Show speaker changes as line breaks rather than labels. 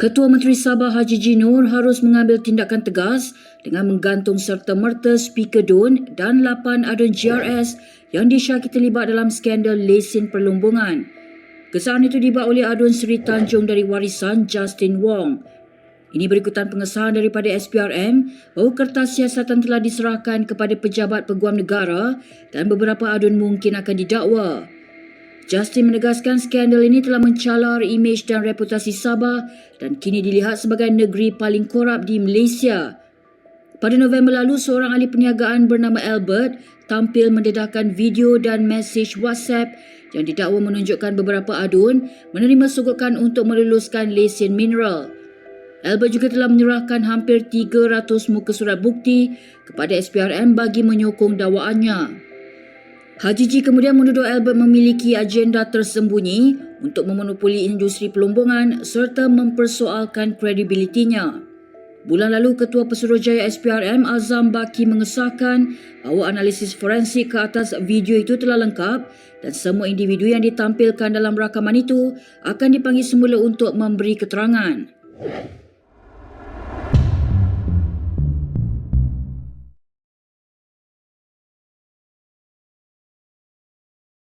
Ketua Menteri Sabah Haji Jinur harus mengambil tindakan tegas dengan menggantung serta-merta speaker DUN dan 8 adun GRS yang disyaki terlibat dalam skandal lesen perlumbungan. Kesahan itu dibuat oleh adun Seri Tanjung dari warisan Justin Wong. Ini berikutan pengesahan daripada SPRM bahawa kertas siasatan telah diserahkan kepada pejabat peguam negara dan beberapa adun mungkin akan didakwa. Justin menegaskan skandal ini telah mencalar imej dan reputasi Sabah dan kini dilihat sebagai negeri paling korup di Malaysia. Pada November lalu, seorang ahli perniagaan bernama Albert tampil mendedahkan video dan mesej WhatsApp yang didakwa menunjukkan beberapa adun menerima sogokan untuk meluluskan lesen mineral. Albert juga telah menyerahkan hampir 300 muka surat bukti kepada SPRM bagi menyokong dakwaannya. Haji G kemudian menuduh Albert memiliki agenda tersembunyi untuk memonopoli industri pelumbungan serta mempersoalkan kredibilitinya. Bulan lalu, Ketua Pesuruhjaya SPRM Azam Baki mengesahkan bahawa analisis forensik ke atas video itu telah lengkap dan semua individu yang ditampilkan dalam rakaman itu akan dipanggil semula untuk memberi keterangan.